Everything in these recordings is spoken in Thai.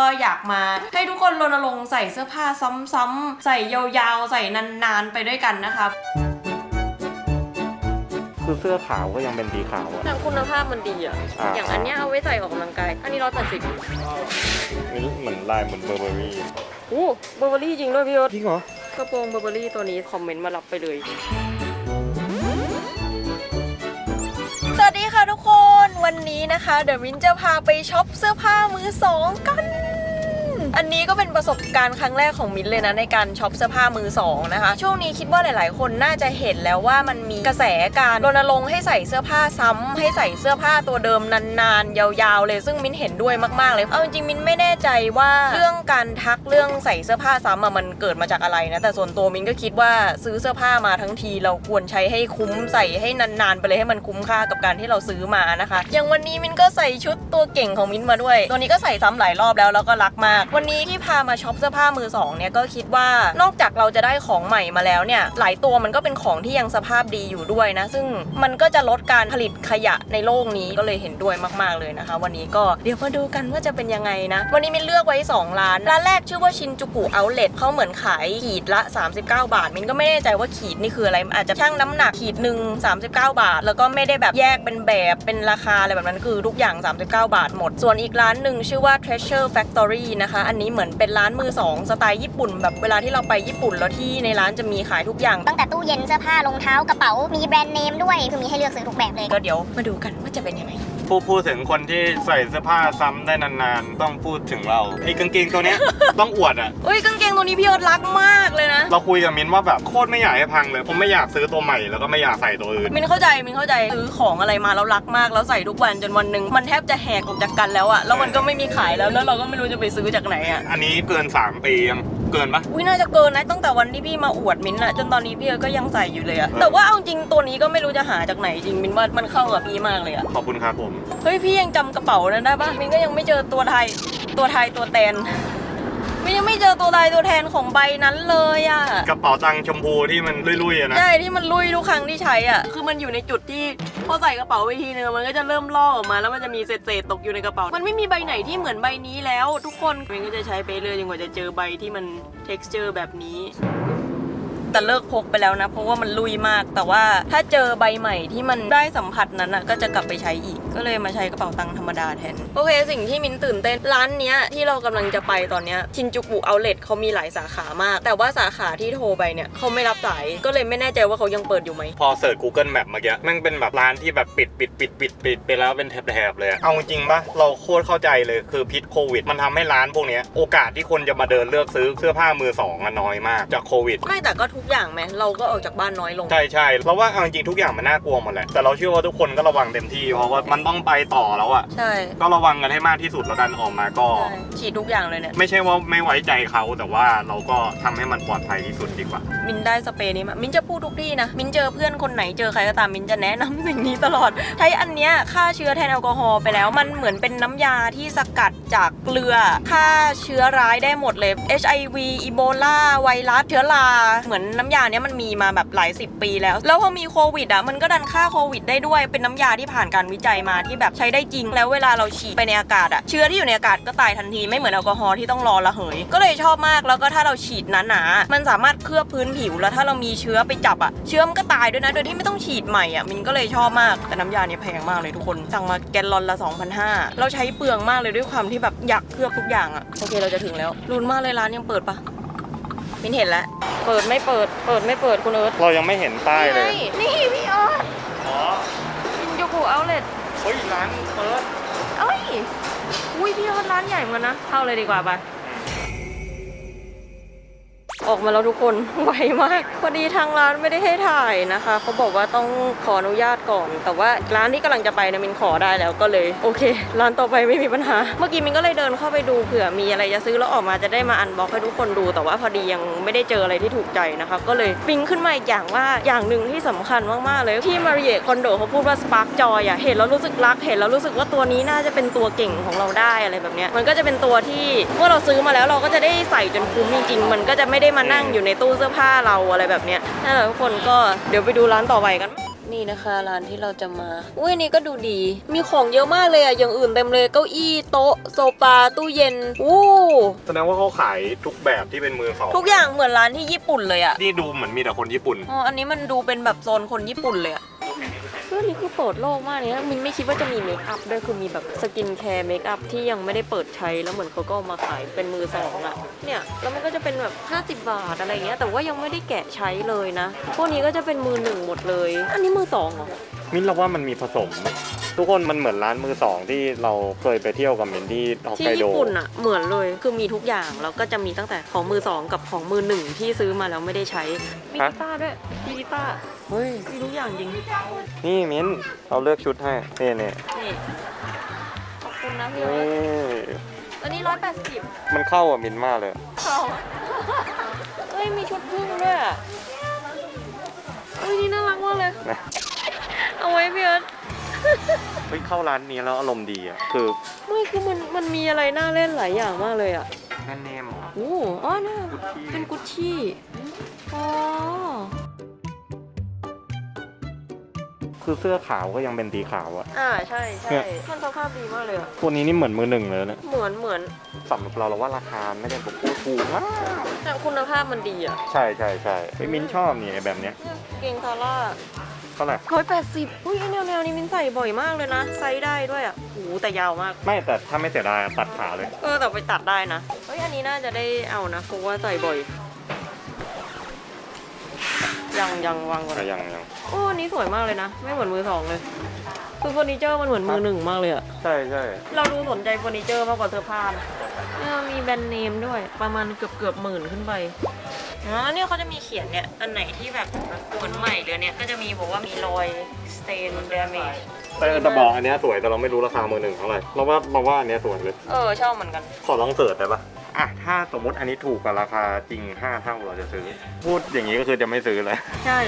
ก็อยากมาให้ทุกคนรณรงค์ใส่เสื้อผ้าซ้ำๆใส่ยาวๆ ใส่นานๆ ไปด้วยกันนะคะ คือเสื้อขาวก็ยังเป็นสีขาวอะ แต่คุณภาพมันดีอะอ่า อย่างอันเนี้ยเอาไว้ใส่ออกกำลังกาย อันนี้ร้อยแปดสิบนี่เหมือนลายเหมือนเบอร์เบอรี่โอ้เบอร์เบอรี่จริงด้วยพี่ยศจริงเหรอกระโปรงเบอร์เบอรี่ตัวนี้คอมเมนต์มารับไปเลย สวัสดีค่ะทุกคน วันนี้นะคะ เด e w วินจะพาไปช็อปเสื้อผ้ามือสองกัน อันนี้ก็เป็นประสบการณ์ครั้งแรกของมิ้นเลยนะในการช็อปเสื้อผ้ามือสองนะคะ ช่วงนี้คิดว่าหลาย ๆ คนน่าจะเห็นแล้วว่ามันมีกระแสการรณรงค์ให้ใส่เสื้อผ้าซ้ำให้ใส่เสื้อผ้าตัวเดิมนาน ๆ ยาว ๆ เลยซึ่งมิ้นเห็นด้วยมาก ๆ เลย เอาจริงมิ้นไม่แน่ใจว่าเรื่องการทักเรื่องใส่เสื้อผ้าซ้ำอะมันเกิดมาจากอะไรนะแต่ส่วนตัวมิ้นก็คิดว่าซื้อเสื้อผ้ามาทั้งที เราควรใช้ให้คุ้มใส่ให้นาน ๆ ไปเลยให้มันคุ้มค่ากับการที่เราซื้อมานะคะ อย่างวันนี้มิ้นก็ใส่ชุดตัวเก่งของมิ้นมาด้วย ตัวนี้ก็ใส่ซ้ำหลายรอบแล้วแล้วก็รักมากวันนี้ที่พามาช็อปเสื้อผ้ามือสองเนี่ยก็คิดว่านอกจากเราจะได้ของใหม่มาแล้วเนี่ยหลายตัวมันก็เป็นของที่ยังสภาพดีอยู่ด้วยนะ ซึ่งมันก็จะลดการผลิตขยะในโลกนี้ก็เลยเห็นด้วยมากๆเลยนะคะ วันนี้ก็เดี๋ยวมาดูกันว่าจะเป็นยังไงนะ วันนี้มินเลือกไว้ 2 ร้าน ร้านแรกชื่อว่าชินจูกุเอาเล t เขาเหมือนขายขีดละ 39 บาท มินก็ไม่แน่ใจว่าขีดนี่คืออะไรอาจจะชั่งน้ำหนักขีดหนึ่ง39 บาท แล้วก็ไม่ได้แบบแยกเป็นแบบเป็นราคาอะไรแบบนั้นคือทุกอย่าง 39 บาทหมด ส่วนอีกร้านหนึ่งชื่อว่า Treasure Factory นะคะอันนี้เหมือนเป็นร้านมือสองสไตล์ญี่ปุ่น แบบเวลาที่เราไปญี่ปุ่นแล้วที่ในร้านจะมีขายทุกอย่าง ตั้งแต่ตู้เย็นเสื้อผ้ารองเท้ากระเป๋ามีแบรนด์เนมด้วยคือมีให้เลือกซื้อทุกแบบเลยก็เดี๋ยวมาดูกันว่าจะเป็นยังไง พูดพูดถึงคนที่ใส่เสื้อผ้าซ้ำได้นานๆ ต้องพูดถึงเราไอ้กางเกงตัวเนี้ย ต้องอวดอะ อุ้ยกางเกงตัวนี้พี่ยศรักมากเลยนะ เราคุยกับมิ้นว่าแบบโคตรไม่อยากให้พังเลยผมไม่อยากซื้อตัวใหม่แล้วก็ไม่อยากใส่ตัวอื่นมินเข้าใจมินเข้าใจซื้อของอะไรมาแล้วรักมากแล้วใส่ทุกวันจนวันหนึ่งมันแทบจะแหกออกจากกันแล้วอะแล้วมันก็ไม่มีขายแล้วแล้วเราก็ไม่รู้จะไปซื้อจากไหนอะอันนี้เกิน 3 ปียัง เกินปะอุ้ยน่าจะเกินนะตั้งแต่วันที่พี่มาอวดมินอะจนตอนนี้พี่ก็ยังใส่อยู่เลยอะแต่ว่าเอาจริงตัวนี้ก็ไม่รู้จะหาจากไหนจริงมินว่ามันเข้ากับพี่มากเลยอะขอบคุณครับผม เฮ้ยพี่ยังจำกระเป๋านั้นได้ปะมินก็ยังไม่เจอตัวไทยตัวไทยตัวแตน มินยังไม่เจอตัวไทยตัวแทนของใบนั้นเลยอะกระเป๋าตังค์ชมพูที่มันลุยๆอะนะ ใช่ที่มันลุยทุกครั้งที่ใช้อะ คือมันอยู่ในจุดที่พอใส่กระเป๋าไปทีนึงมันก็จะเริ่มลอกออกมาแล้วมันจะมีเศษๆตกอยู่ในกระเป๋า มันไม่มีใบไหนที่เหมือนใบนี้แล้ว ทุกคนมันก็จะใช้ไปเรื่อยจนกว่าจะเจอใบที่มัน texture แบบนี้ แต่เลิกพกไปแล้วนะ เพราะว่ามันลุยมาก แต่ว่าถ้าเจอใบใหม่ที่มันได้สัมผัสนั้นอะก็จะกลับไปใช้อีก ก็เลยมาใช้กระเป๋าตังค์ธรรมดาแทน โอเคสิ่งที่มินตื่นเต้นร้านเนี้ยที่เรากำลังจะไปตอนเนี้ยชินจูกุเอาเลทเขามีหลายสาขามาก แต่ว่าสาขาที่โทรไปเนี่ยเขาไม่รับสายก็เลยไม่แน่ใจว่าเขายังเปิดอยู่ไหมพอเสิร์ช Google Map เมื่อกี้แม่งเป็นแบบร้านที่แบบปิดปิดปิดปิดปิดไปแล้วเป็นแถบๆเลยอะเอาจริงปะเราโคตรเข้าใจเลยคือพิษโควิด มันทำให้ร้านพวกเนี้ยโอกาสที่คนจะมาเดินเลือกซื้อเสื้อผ้ามือสองอะน้อยมากจากโควิด ไม่แต่ก็ทุกอย่างไหมเราก็ออกจากบ้านน้อยลง ใช่ใช่เราว่าเอาจริงๆทุกอย่างมันน่ากลัวหมดแหละแต่เราเชื่อว่าทุกคนก็ระวังเต็มที่เพราะว่ามันต้องไปต่อแล้วอะใช่ ก็ระวังกันให้มากที่สุดแล้วกันออกมาก็ ใช่ฉีดทุกอย่างเลยเนี่ย ไม่ใช่ว่าไม่ไว้ใจเขาแต่ว่าเราก็ทำให้มันปลอดภัยที่สุดดีกว่า มินได้สเปรย์นี้มา มินจะพูดทุกที่นะ มินเจอเพื่อนคนไหนเจอใครก็ตาม มินจะแนะนำสิ่งนี้ตลอด ใช้อันเนี้ยฆ่าเชื้อแทนแอลกอฮอล์ไปแล้ว มันเหมือนเป็นน้ำยาที่สกัดจากเกลือฆ่าเชื้อร้ายได้หมดเลย HIV อีโบลาไวรัสเชื้อรา เหมือนน้ำยาเนี้ยมันมีมาแบบหลายสิบปีแล้ว แล้วพอมีโควิดอะมันก็ดันฆ่าโควิดได้ด้วย เป็นน้ำยาที่ผ่านการวิจัยมาที่แบบใช้ได้จริง แล้วเวลาเราฉีดไปในอากาศอะเชื้อที่อยู่ในอากาศก็ตายทันทีไม่เหมือนแอลกอฮอล์ที่ต้องรอระเหย ก็เลยชอบมากแล้วก็ถ้าเราฉีดหนาๆมันสามารถเคลือบพื้นผิว แล้วถ้าเรามีเชื้อไปจับอะเชื้อมันก็ตายด้วยนะโดยที่ไม่ต้องฉีดใหม่อะมินก็เลยชอบมากแต่น้ำยาเนี่ยแพงมากเลยทุกคนสั่งมาแกลลอนละ2,500เราใช้เปลืองมากเลยด้วยความที่แบบอยากเคลือบทุกอย่างอะโอเคเราจะถึงแล้วรุนมากเลยร้านยังเปิดปะ มินเห็นแล้ว เปิดไม่เปิด เปิดไม่เปิดคุณเอิร์ธเรายังไม่เห็นป้ายเลย นี่พี่เอิร์ธอ๋อชินจูกุเอาเลทเฮ้ยร้านเปิดเอ้ย อุ้ยพี่เอิร์ธร้านใหญ่เหมือนกันนะ เข้าเลยดีกว่าไปออกมาแล้วทุกคนไวมากพอดีทางร้านไม่ได้ให้ถ่ายนะคะ เขาบอกว่าต้องขออนุญาต ก่อน แต่ว่าร้านที่กำลังจะไปนะมินขอได้แล้วก็เลยโอเค ร้านต่อไปไม่มีปัญหา เมื่อกี้มินก็เลยเดินเข้าไปดูเผื่อมีอะไรจะซื้อแล้วออกมาจะได้มาอันบ็อกให้ทุกคนดู แต่ว่าพอดียังไม่ได้เจออะไรที่ถูกใจนะคะ ก็เลยปิ๊งขึ้นมาอีกอย่างว่าอย่างหนึ่งที่สำคัญมากๆเลยที่มาริเอคอนโดเขาพูดว่าสปาร์กจอยอะเห็นแล้วรู้สึกรักเห็นแล้วรู้สึกว่าตัวนี้น่าจะเป็นตัวเก่งของเราได้อะไรแบบเนี้ยมันก็จะเป็นตัวที่เมื่อเราซื้อมาแล้วเราก็จะได้ใส่จนคุ้มจริงๆมันก็จะไม่ได้มานั่งอยู่ในตู้เสื้อผ้าเราอะไรแบบเนี้ยนั่นแหละทุกคนก็เดี๋ยวไปดูร้านต่อไปกัน นี่นะคะร้านที่เราจะมา อุ้ยอันนี้ก็ดูดี มีของเยอะมากเลยอะอย่างอื่นเต็มเลยเก้าอี้โต๊ะโซฟาตู้เย็นอู้แสดงว่าเขาขายทุกแบบที่เป็นมือสองทุกอย่างเหมือนร้านที่ญี่ปุ่นเลยอะนี่ดูเหมือนมีแต่คนญี่ปุ่น อ๋ออันนี้มันดูเป็นแบบโซนคนญี่ปุ่นเลยอะเรื่องนี้คือเปิดโลกมากเลยนะมินไม่คิดว่าจะมีเมคอัพด้วยคือมีแบบสกินแคร์เมคอัพที่ยังไม่ได้เปิดใช้แล้วเหมือนเขาก็มาขายเป็นมือสองอะเนี่ยแล้วมันก็จะเป็นแบบ 50 บาทอะไรเงี้ยแต่ว่ายังไม่ได้แกะใช้เลยนะ พวกนี้ก็จะเป็นมือหนึ่งหมดเลย อันนี้มือสองเหรอมินเราว่ามันมีผสม ทุกคนมันเหมือนร้านมือสองที่เราเคยไปเที่ยวกับมินที่ฮอกที่ไกโดญี่ปุ่นอะเหมือนเลยคือมีทุกอย่างแล้วก็จะมีตั้งแต่ของมือสองกับของมือหนึ่งที่ซื้อมาแล้วไม่ได้ใช้มีกีตาร์ด้วยมีกีตาร์เฮ้ย มีทุกอย่างจริงนี่มิ้นเราเลือกชุดให้นี่นี่นี่ขอบคุณนะพี่นี่อันนี้ร้อยแปดสิบมันเข้ากับมินมากเลย เข้าเอ้ยมีชุดพึ่งด้วยอะเอ้ยนี่น่ารักมากเลย นะ เอาไว้พี่เอิร์ธ เฮ้ยเข้าร้านนี้แล้วอารมณ์ดีอะคือไม่คือมันมันมีอะไรน่าเล่นหลายอย่างมากเลยอะแบรนด์เนมเหรอ โอ้อ๋อน่ากุชชี่ เป็นกุชชี่อ๋อคือเสื้อขาวก็ยังเป็นสีขาวอะ อ่าใช่ใช่เนี่ย มันสภาพดีมากเลยอะพวกนี้นี่เหมือนมือหนึ่งเลยนะเหมือนเหมือนสำหรับเราเราว่าราคาไม่ได้แบบโอ้ถูกมากแต่คุณภาพมันดีอะ ใช่ใช่ใช่เฮ้ยมินชอบนี่ไอ้แบบเนี้ยเนี่ยเกงซาร่า เท่าไหร่ร้อยแปดสิบอุ้ยไอ้แนวแนวนี้มินใส่บ่อยมากเลยนะ ไซส์ได้ด้วยอะโอ้โหแต่ยาวมาก ไม่แต่ถ้าไม่เสียดายอะตัดขาเลย เออแต่ไปตัดได้นะ เฮ้ยอันนี้น่าจะได้เอานะเพราะว่าใส่บ่อย ยังยังวางก่อนแต่ยังยังโอ้อันนี้สวยมากเลยนะ ไม่เหมือนมือสองเลย คือเฟอร์นิเจอร์มันเหมือนมือหนึ่งมากเลยอะใช่ใช่เราดูสนใจเฟอร์นิเจอร์มากกว่าเสื้อผ้านะเนี่ยมีแบรนด์เนมด้วย ประมาณเกือบเกือบหมื่นขึ้นไป อ๋อเนี่ยเขาจะมีเขียนเนี่ย อันไหนที่แบบเหมือนใหม่เลยเนี่ยก็จะมีบอกว่ามีรอย stain damage แต่แต่บอกอันเนี้ยสวยแต่เราไม่รู้ราคามือหนึ่งเท่าไหร่เราว่าเราว่าอันเนี้ยสวยเลยเออชอบเหมือนกัน ขอลองเสิร์ชได้ปะอะถ้าสมมติอันนี้ถูกกว่าราคาจริง 5 เท่าเราจะซื้อ พูดอย่างนี้ก็คือจะไม่ซื้อเลยใช่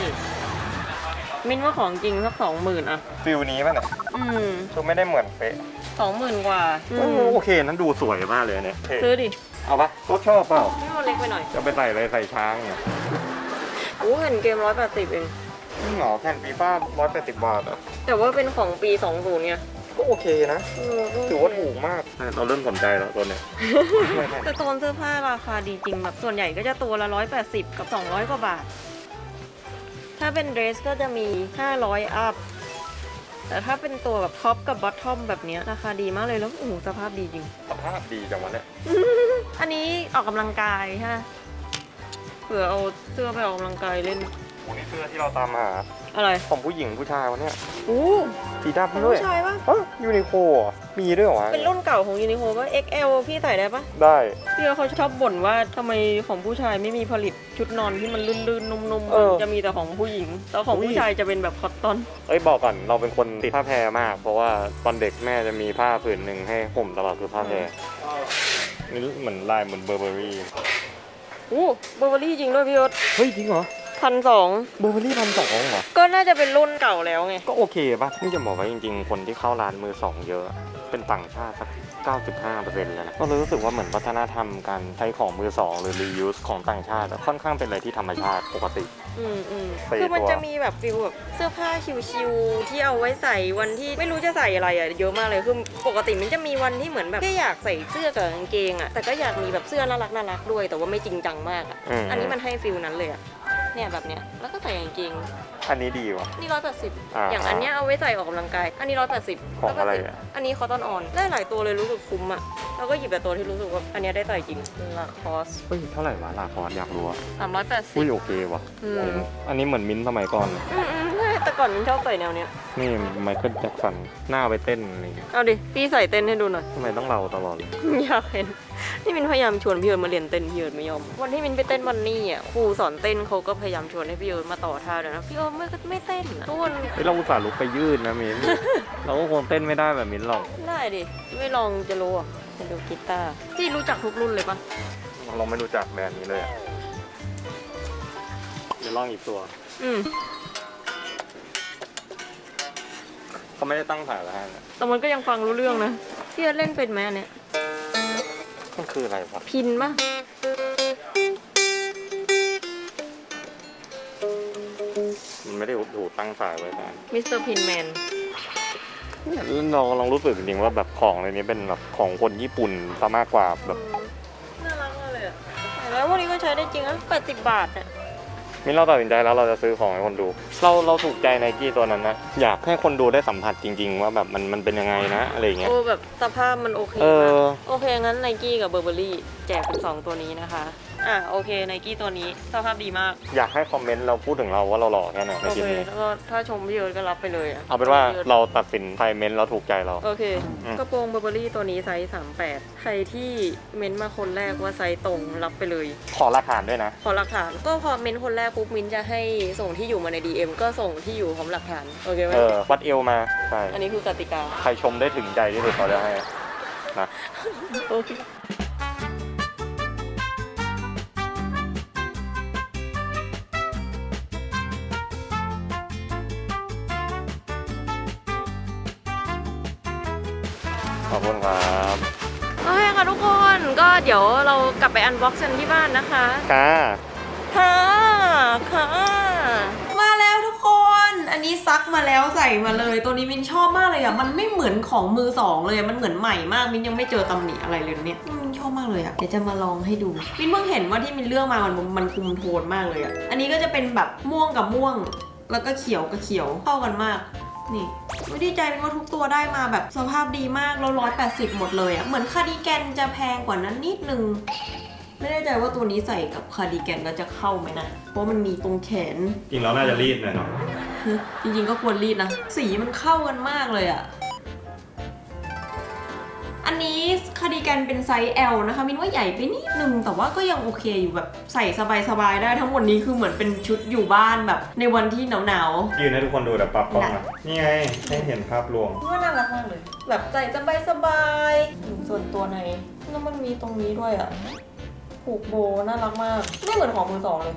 มินว่าของจริงสักสองหมื่นอะฟิลนี้ป่ะเนี่ยอืมคือไม่ได้เหมือนเป๊ะสองหมื่นกว่าอืโอ้มโอเคนั้นดูสวยมากเลยอันเนี่ยเท่ซื้อดิ เอาปะก็ชอบเปล่า ไม่มันเล็กไปหน่อยจะไปใส่อะไรใส่ช้างเนี่ยโอ้เห็นเกมร้อยแปดสิบเองนี่หรอแผ่นฟีฟ่าร้อยแปดสิบบาทอะแต่ว่าเป็นของปีสองศูนย์ไงก็โอเคนะเออก็ถือว่าถูกมาก เราเริ่มสนใจแล้วตัวเนี้ยแต่โซนเสื้อผ้าราคาดีจริงแบบส่วนใหญ่ก็จะตัวละร้อยแปดสิบกับสองร้อยกว่าบาท ถ้าเป็นเดรสก็จะมีห้าร้อยอัพ แต่ถ้าเป็นตัวแบบท็อปกับบอททอมแบบเนี้ยราคาดีมากเลยแล้วโอ้โหสภาพดีจริง สภาพดีจังวะเนี่ยอันนี้ออกกำลังกายฮะเผื่อเอาเสื้อไปออกกำลังกายเล่น โอ้นี่เสื้อที่เราตามหาอะไรของผู้หญิงผู้ชายวะเนี่ยอู้สีดำเป็นด้วยผู้ชายปะเอ้ยยูนิโคมีด้วยเหรอวะเป็นรุ่นเก่าของยูนิโคก็ XL พี่ใส่ได้ปะได้ พี่เขาชอบบ่นว่าทำไมของผู้ชายไม่มีผลิตชุดนอนที่มันลื่นๆ นุ่มเออ ๆ จะมีแต่ของผู้หญิง แล้วของอุ๊ยผู้ชายจะเป็นแบบคอตตอน เอ้ยบอกก่อนเราเป็นคนติดผ้าแพรมาก เพราะว่าตอนเด็กแม่จะมีผ้าผืนหนึ่งให้ห่มตลอดคือผ้าแพรนี่เหมือนลายเหมือนเบอร์เบอรี่อู้เบอร์เบอรี่จริงด้วยพี่ยศเฮ้ยจริงเหรอ พันสองเบอร์เบอรี่พันสองเหรอ ก็น่าจะเป็นรุ่นเก่าแล้วไง ก็โอเคป่ะ นี่จะบอกว่าจริงๆ คนที่เข้าร้านมือสองเยอะ เป็นต่างชาติสัก 95%เลยนะ ก็เลยรู้สึกว่าเหมือนวัฒนธรรมการใช้ของมือสองหรือ reuse ของต่างชาติอะค่อนข้างเป็นอะไรที่ธรรมชาติปกติ อืมอืมตีคือมันตัว จะมีแบบฟิลแบบเสื้อผ้าชิวๆที่เอาไว้ใส่วันที่ไม่รู้จะใส่อะไรอะเยอะมากเลยคือปกติมันจะมีวันที่เหมือนแบบแค่อยากใส่เสื้อกับกางเกงอะแต่ก็อยากมีแบบเสื้อน่ารักน่ารักด้วย แต่ว่าไม่จริงจังมากอะอืม อันนี้มันให้ฟิลนั้นเลยอะ เนี่ยแบบเนี้ยแล้วก็ใส่กางเกงอันนี้ดีว่ะ นี่ร้อยแปดสิบอ่าอย่างอันเนี้ยเอาไว้ใส่ออกกำลังกาย อันนี้ร้อยแปดสิบของอะไรอะ อันนี้คอตตอนออนได้หลายตัวเลยรู้สึกคุ้มอะแล้วก็หยิบแต่ตัวที่รู้สึกว่าอันเนี้ยได้ใส่จริงลาคอสเฮ้ยเท่าไหร่วะลาคอร์สอยากรู้อะสามร้อยแปดสิอุ้บ ยโอเคว่ะอืม อันนี้เหมือนมิ้นท์สมัยก่อนอืมอืมใช่ แต่ก่อนมินชอบใส่แนวเนี้ย นี่ไมเคิลแจ็คสันหน้าไปเต้นอะไรอย่างเงี้ยเอาดิ พี่ใส่เต้นให้ดูหน่อย ทำไมต้องเราตลอดเลยอยากเห็น นี่มินพยายามชวนพี่เอิญมาเรียนเต้นพี่เอิญไม่ยอม วันที่มินไปเต้นวันนี้อะครูสอนเต้นเขาก็พยายามชวนให้พี่เอิญมาต่อท่าด้วยนะ พี่เอิญไม่ไม่เต้นอะทุกคนเฮ้ยเราอุตส่าห์ลุกไปยืดนะมิ้น เราก็คงเต้นไม่ได้แบบมิ้นหรอกได้ดิ ไม่ลองจะรู้อะจะดูกีตาร์ พี่รู้จักทุกรุ่นเลยปะเราไม่รู้จักแบรนด์นี้เลยอะเดี๋ยวลองอีกตัว อืม เขาไม่ได้ตั้งถ่ายแล้วฮะแต่มันก็ยังฟังรู้เรื่องนะพี่เอิญเล่นเป็นไหมอันเนี้ยมันคืออะไรวะพินปะมันไม่ได้ถูกตั้งสายไว้ตอนนั้นมิสเตอร์พินแมนเนี่ยเราลองรู้สึกจริงๆว่าแบบของในนี้เป็นแบบของคนญี่ปุ่นซะมากกว่าแบบ น่ารักมากเลยอะแล้ววันนี้ก็ใช้ได้จริงนะ80บาทอะ มินเราตัดสินใจแล้วเราจะซื้อของให้คนดู เราเราถูกใจไนกี้ตัวนั้นนะ อยากให้คนดูได้สัมผัสจริง ๆ ว่าแบบมันมันเป็นยังไงนะอะไรอย่างเงี้ย โอ้แบบสภาพมันโอเคเอมาอกโอเคงั้นไนกี้กับเบอร์เบอรี่แจกเป็น2ตัวนี้นะคะ อะโอเคไนกี้ตัวนี้สภาพดีมาก อยากให้คอมเมนต์เราพูดถึงเราว่าเราหล่อแค่ไหนในโอคลิเคปนี้ แล้วก็ถ้าชมพี่เอิร์ธก็รับไปเลยะเอาเป็นว่าพี่อิร์ธ เราตัดสินใครเมนต์เราถูกใจเรา โอเคอืม กระโปรงเบอร์เบอรี่ตัวนี้ไซส์ 38 ใครที่เม้นต์มาคนแรกว่าไซส์ตรงรับไปเลย ขอหลักฐานด้วยนะ ขอหลักฐาน ก็พอเม้นต์คนแรกปุ๊บมิ้นจะให้ส่งที่อยู่มาใน DM ก็ส่งที่อยู่พร้อมหลักฐาน โอเคไหมเออ วัดเอวมา ใช่ อันนี้คือกติกา ใครชมได้ถึงใจที่สุดเขาจะให้นะโอเค คุณครับโอเคค่ะทุกคนก็เดี๋ยวเรากลับไปอันบ็อกซ์กันที่บ้านนะคะค่ะค่ะค่ะมาแล้วทุกคน อันนี้ซักมาแล้วใส่มาเลย ตัวนี้มินชอบมากเลยอะ มันไม่เหมือนของมือสองเลยอะมันเหมือนใหม่มาก มินยังไม่เจอตำหนิอะไรเลยเนี่ยมินชอบมากเลยอะ เดี๋ยวจะมาลองให้ดู มินเพิ่งเห็นว่าที่มินเลือกมา มันมันคุมโทนมากเลยอะ อันนี้ก็จะเป็นแบบม่วงกับม่วง แล้วก็เขียวกับเขียวเข้ากันมาก นี่ไม่ดีใจเป็นว่าทุกตัวได้มาแบบสภาพดีมากแล้วร้อยแปดสิบหมดเลยอะเหมือนคาร์ดิแกนจะแพงกว่านั้นนิดนึง ไม่แน่ใจว่าตัวนี้ใส่กับคาร์ดิแกนแล้วจะเข้าไหมนะ เพราะมันมีตรงแขน จริงแล้วน่าจะรีดหน่อยเนาะจริงๆก็ควรรีดนะ สีมันเข้ากันมากเลยอะ่ะ อันนี้คาร์ดิแกนเป็นไซส์ L นะคะมินว่าใหญ่ไปนิดนึง แต่ว่าก็ยังโอเคอยู่แบบใส่สบายๆได้ทั้งหมดนี้คือเหมือนเป็นชุดอยู่บ้านแบบ ในวันที่หนาวๆยืนให้ทุกคนดูแต่ปรับกล้องนะนี่ไงให้เห็นภาพรวมว่าน่ารักมากเลย แบบใส่สบายสบายๆส่วนตัวในแล้วมันมีตรงนี้ด้วยอะผูกโบน่ารักมาก ไม่เหมือนของมือสองเลย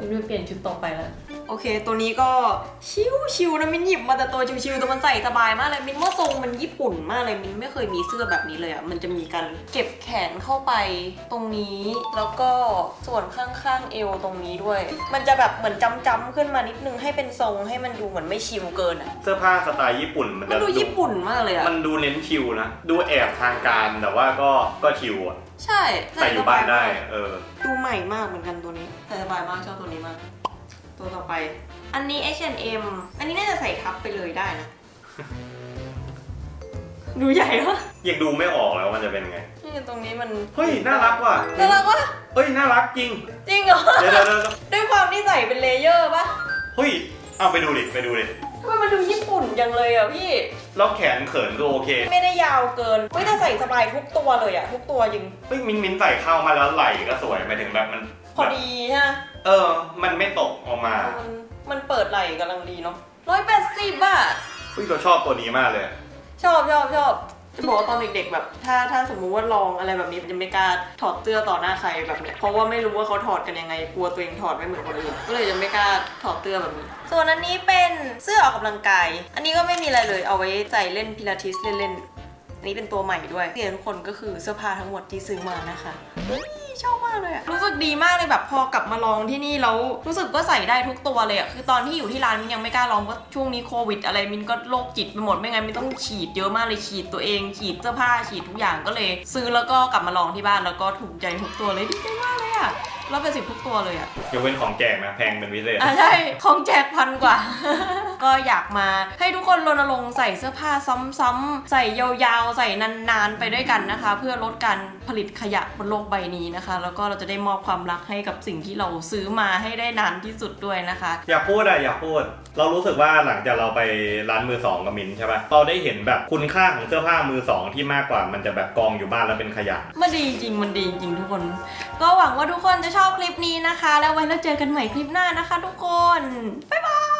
มินไปเปลี่ยนชุดต่อไปแล้ว โอเค ตัวนี้ก็ชิวชิวๆนะมินหยิบมาแต่ตัวชิวๆแต่มันใส่สบายมากเลยมินว่าทรงมันญี่ปุ่นมากเลยมินไม่เคยมีเสื้อแบบนี้เลยอะมันจะมีการเก็บแขนเข้าไปตรงนี้แล้วก็ส่วนข้างๆเอวตรงนี้ด้วย มันจะแบบเหมือนจำๆขึ้นมานิดนึงให้เป็นทรงให้มันดูเหมือนไม่ชิวเกินอะเสื้อผ้าสไตล์ญี่ปุ่นมันมันจะดูญี่ปุ่นมากเลยอะมันดูเน้นชิลนะดูแอบทางการแต่ว่าก็ก็ชิลอะใช่ใส่อยู่บ้านได้เออดูใหม่มากเหมือนกันตัวนี้ใส่สบายมากชอบตัวนี้มาก ตัวต่อไป อันนี้ H&M อันนี้น่าจะใส่ทับไปเลยได้นะ ดูใหญ่ปะยังดูไม่ออกแล้วมันจะเป็นไง นี่ตรงนี้มันเฮ้ย น่ารักว่ะน่ารักวะเฮ้ย น่ารักจริง จริงเหรอ เดี๋ยวเดี๋ยวเดี๋ยวด้วยความที่ใส่เป็นเลเยอร์ปะเฮ้ย เอาไปดูดิ ไปดูดิ ทำไมมันดูญี่ปุ่นจังเลยอะพี่ แล้วแขนเขินก็โอเค ไม่ได้ยาวเกินไม่ได้ใส่สบายทุกตัวเลยอะ ทุกตัวจริง เฮ้ย มินมินใส่เข้ามาแล้วไหล่ก็สวยหมายถึงแบบมัน พอดีใช่ไหมเออ มันไม่ตกออกมามันมันเปิดไหล่กำลังดีเนาะร้อยแปดสิบอะเฮ้ยเราชอบตัวนี้มากเลย ชอบชอบชอบจะบอกว่าตอนเด็กๆแบบ ถ้าถ้าสมมุติว่าลองอะไรแบบนี้จะไม่กล้าถอดเสื้อต่อหน้าใครแบบเนี้ยเพราะว่าไม่รู้ว่าเขาถอดกันยังไงกลัวตัวเองถอดไม่เหมือนคนอื่นก็เลยจะไม่กล้าถอดเสื้อแบบนี้ ส่วนอันนี้เป็นเสื้อออกกำลังกาย อันนี้ก็ไม่มีอะไรเลยเอาไว้ใส่เล่นพิลาทิสเล่นๆอันนี้เป็นตัวใหม่ด้วยที่เห็นทุกคนก็คือเสื้อผ้าทั้งหมดที่ซื้อมานะคะเฮ้ย ชอบมากเลยอะรู้สึกดีมากเลยแบบพอกลับมาลองที่นี่แล้วรู้สึกว่าใส่ได้ทุกตัวเลยอะคือตอนที่อยู่ที่ร้านมินยังไม่กล้าลองเพราะช่วงนี้โควิด อะไรมินก็โรคจิตไปหมดไม่งั้นมินต้องฉีดเยอะมากเลยฉีดตัวเองฉีดเสื้อผ้าฉีดทุกอย่างก็เลย ซื้อแล้วก็กลับมาลองที่บ้านแล้วก็ถูกใจทุกตัวเลยดีใจมากเลยอะ แล้วเป็นสิบทุกตัวเลยอะ ยกเว้นของแจกนะแพงเป็นพิเศษ อะใช่ ของแจกพันกว่า ก็อยากมาให้ทุกคนรณรงค์ใส่เสื้อผ้าซ้ำๆ ใส่ยาวๆ ใส่นานๆ ไปด้วยกันนะคะ เพื่อลดการผลิตขยะบนโลกใบนี้นะคะ แล้วก็เราจะได้มอบความรักให้กับสิ่งที่เราซื้อมาให้ได้นานที่สุดด้วยนะคะ อยากพูดอะอยากพูด เรารู้สึกว่าหลังจากเราไปร้านมือสองกับมินใช่ปะเราได้เห็นแบบคุณค่าของเสื้อผ้ามือสองที่มากกว่ามันจะแบบกองอยู่บ้านแล้วเป็นขยะ มันดีจริงมันดีจริงทุกคน ก็หวังว่าทุกคนจะชอบอบคลิปนี้นะคะ แล้วไว้เราเจอกันใหม่คลิปหน้านะคะ ทุกคน บ๊ายบาย